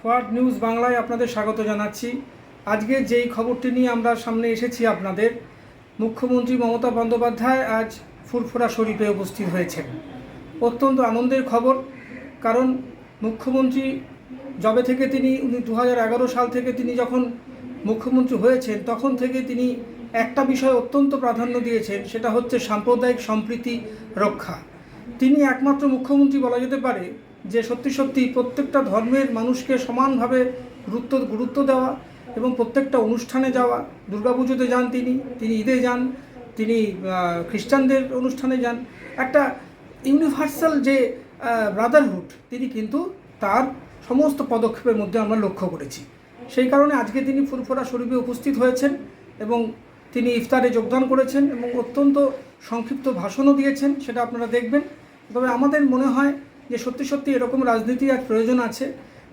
ফোয়ার্ড news বাংলায় আপনাদের স্বাগত জানাচ্ছি। আজকে যেই খবরটি নিয়ে আমরা সামনে এসেছি আপনাদের, মুখ্যমন্ত্রী মমতা বন্দ্যোপাধ্যায় আজ ফুরফুরা শরীফে উপস্থিত হয়েছেন। অত্যন্ত আনন্দের খবর, কারণ মুখ্যমন্ত্রী যবে থেকে তিনি, উনি দু হাজার এগারো সাল থেকে তিনি যখন মুখ্যমন্ত্রী হয়েছেন, তখন থেকে তিনি একটা বিষয় অত্যন্ত প্রাধান্য দিয়েছেন, সেটা হচ্ছে সাম্প্রদায়িক সম্প্রীতি রক্ষা। তিনি একমাত্র মুখ্যমন্ত্রী বলা যেতে পারে যে সত্যি সত্যি প্রত্যেকটা ধর্মের মানুষকে সমানভাবে গুরুত্ব গুরুত্ব দেওয়া এবং প্রত্যেকটা অনুষ্ঠানে যাওয়া, দুর্গাপুজোতে যান তিনি তিনি ঈদে যান, তিনি খ্রিস্টানদের অনুষ্ঠানে যান। একটা ইউনিভার্সাল যে ব্রাদারহুড তিনি কিন্তু তার সমস্ত পদক্ষেপের মধ্যে আমরা লক্ষ্য করেছি। সেই কারণে আজকে তিনি ফুরফুরা শরীফে উপস্থিত হয়েছেন এবং তিনি ইফতারে যোগদান করেছেন এবং অত্যন্ত সংক্ষিপ্ত ভাষণও দিয়েছেন, সেটা আপনারা দেখবেন। তবে আমাদের মনে হয় যে সত্যি সত্যি এরকম রাজনীতি এক প্রয়োজন আছে।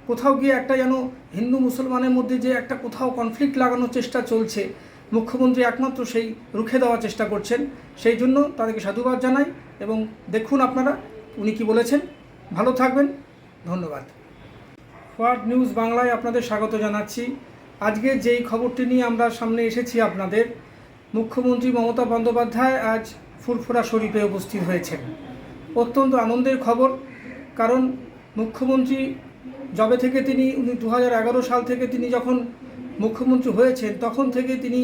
কোথাও গিয়ে একটা যেন হিন্দু মুসলমানের মধ্যে যে একটা কোথাও কনফ্লিক্ট লাগানোর চেষ্টা চলছে, মুখ্যমন্ত্রী একমাত্র সেই রুখে দেওয়ার চেষ্টা করছেন, সেই জন্য তাদেরকে সাধুবাদ জানাই এবং দেখুন আপনারা উনি কি বলেছেন। ভালো থাকবেন, ধন্যবাদ। ফোয়ার্ড নিউজ বাংলায় আপনাদের স্বাগত জানাচ্ছি। আজকে যেই খবরটি নিয়ে আমরা সামনে এসেছি আপনাদের, মুখ্যমন্ত্রী মমতা বন্দ্যোপাধ্যায় আজ ফুরফুরা শরীফে উপস্থিত হয়েছেন। অত্যন্ত আনন্দের খবর কারণ মুখ্যমন্ত্রী যবে থেকে তিনি, উনি দু হাজার এগারো সাল থেকে তিনি যখন মুখ্যমন্ত্রী হয়েছেন, তখন থেকে তিনি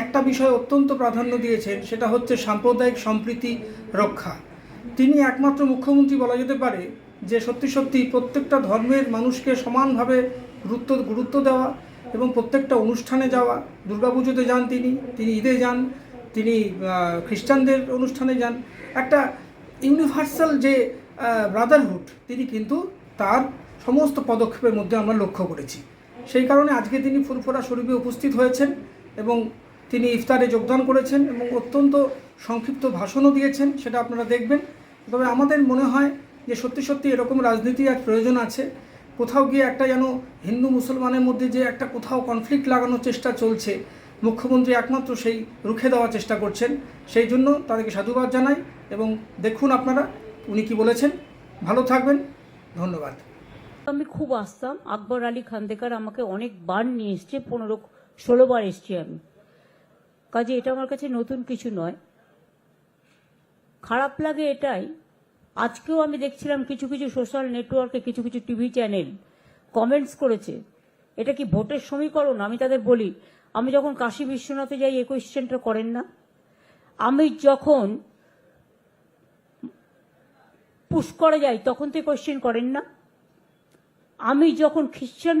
একটা বিষয় অত্যন্ত প্রাধান্য দিয়েছেন, সেটা হচ্ছে সাম্প্রদায়িক সম্প্রীতি রক্ষা। তিনি একমাত্র মুখ্যমন্ত্রী বলা যেতে পারে যে সত্যি সত্যি প্রত্যেকটা ধর্মের মানুষকে সমানভাবে গুরুত্ব গুরুত্ব দেওয়া এবং প্রত্যেকটা অনুষ্ঠানে যাওয়া। দুর্গাপুজোতে যান তিনি তিনি ঈদে যান, তিনি খ্রিস্টানদের অনুষ্ঠানে যান। একটা ইউনিভার্সাল যে ব্রাদারহুড তিনি কিন্তু তার সমস্ত পদক্ষেপের মধ্যে আমরা লক্ষ্য করেছি। সেই কারণে আজকে তিনি ফুরফুরা শরীফে উপস্থিত হয়েছেন এবং তিনি ইফতারে যোগদান করেছেন এবং অত্যন্ত সংক্ষিপ্ত ভাষণও দিয়েছেন, সেটা আপনারা দেখবেন। তবে আমাদের মনে হয় যে সত্যি সত্যি এরকম রাজনীতি আজ প্রয়োজন আছে। কোথাও গিয়ে একটা যেন হিন্দু মুসলমানের মধ্যে যে একটা কোথাও কনফ্লিক্ট লাগানোর চেষ্টা চলছে, মুখ্যমন্ত্রী একমাত্র সেই রুখে দেওয়ার চেষ্টা করছেন, সেই জন্য তাদেরকে সাধুবাদ জানাই এবং দেখুন আপনারা উনি কি বলেছেন? ভালো থাকবেন। ধন্যবাদ। আমি খুব আসতাম আকবর আলী খান্দেকার আমাকে অনেক বার নিয়ে এসছে, পনেরো, ষোলো বার এসছি আমি। কাজে এটা আমার কাছে নতুন কিছু নয়। খারাপ লাগে এটাই। আজকেও আমি দেখছিলাম কিছু কিছু সোশ্যাল নেটওয়ার্কে কিছু কিছু টিভি চ্যানেল কমেন্টস করেছে। এটা কি ভোটের সমীকরণ? আমি তাদের বলি, আমি যখন কাশী বিশ্বনাথে যাই, এই কোয়েশ্চেনটা করেন না। আমি যখন পুষ্করে যাই, তখন তো কোয়েশ্চেন করেন না। আমি যখন খ্রিশ্চান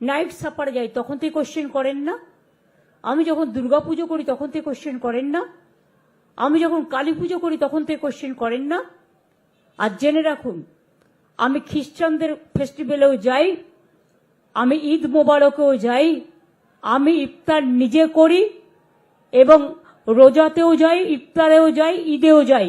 নাইট সাপারে যাই, তখন তো কোশ্চেন করেন না। আমি যখন দুর্গাপুজো করি, তখন তো কোশ্চেন করেন না। আমি যখন কালী পুজো করি, তখন তো কোশ্চেন করেন না। আর জেনে রাখুন, আমি খ্রিস্টানদের ফেস্টিভ্যালেও যাই, আমি ঈদ মোবারকেও যাই, আমি ইফতার নিজে করি এবং রোজাতেও যাই, ইফতারেও যাই, ঈদেও যাই।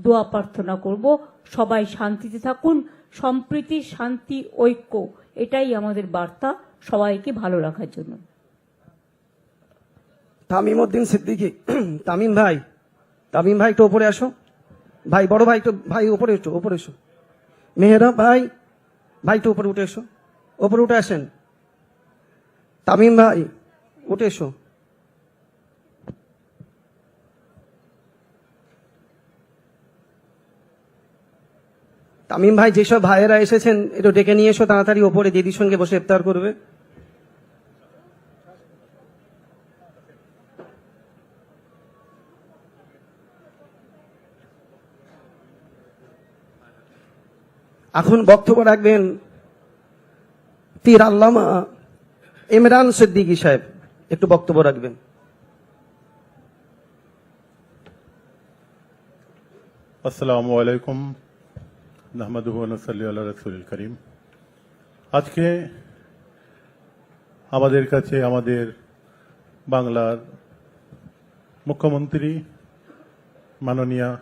দোয়া প্রার্থনা করব। সবাই শান্তিতে থাকুন। সম্প্রীতি, শান্তি, ঐক্য, এটাই আমাদের বার্তা সবাইকে ভালো রাখার জন্য। তামিম উদ্দিন সিদ্দিকি, তামিম ভাই তামিম ভাই একটু ওপরে আসো। ভাই, বড় ভাই একটু, ভাই ওপরে একটু ওপরে এসো। মেহেরা ভাই ভাই একটু উপরে উঠে এসো। ওপরে উঠে আসেন। তামিম ভাই, উঠে এসো। তামিম ভাই, যেসব ভাইয়েরা এসেছেন, একটু ডেকে নিয়ে এসো তাড়াতাড়ি, ওপরে দিদির সঙ্গে বসে ইফতার করবে। এখন বক্তব্য রাখবেন তীর আল্লামা ইমরান সিদ্দিকী সাহেব। একটু বক্তব্য রাখবেন। আসসালামু আলাইকুম। রাসূলিল কারীম। আজকে আমাদের কাছে আমাদের বাংলার মুখ্যমন্ত্রী মাননীয়া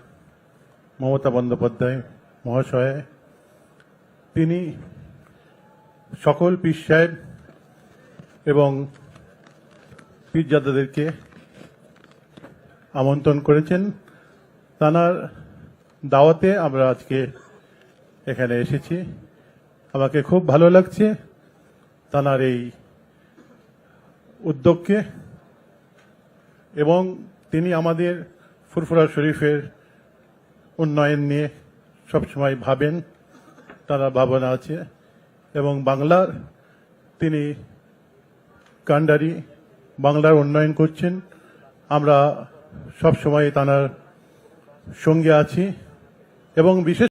মমতা বন্দ্যোপাধ্যায় মহাশয়, তিনি সকল পীর সাহেব এবং পীরজাদাদেরকে আমন্ত্রণ করেছেন। তানার দাওয়াতে আমরা আজকে এখানে এসেছি। আমাকে খুব ভালো লাগছে তানার এই উদ্যোগকে এবং তিনি আমাদের ফুরফুরা শরীফের উন্নয়ন নিয়ে সবসময় ভাবেন, তারা ভাবনা আছে এবং বাংলার তিনি কান্ডারি, বাংলার উন্নয়ন করছেন। আমরা সবসময় তানার সঙ্গে আছি এবং বিশেষ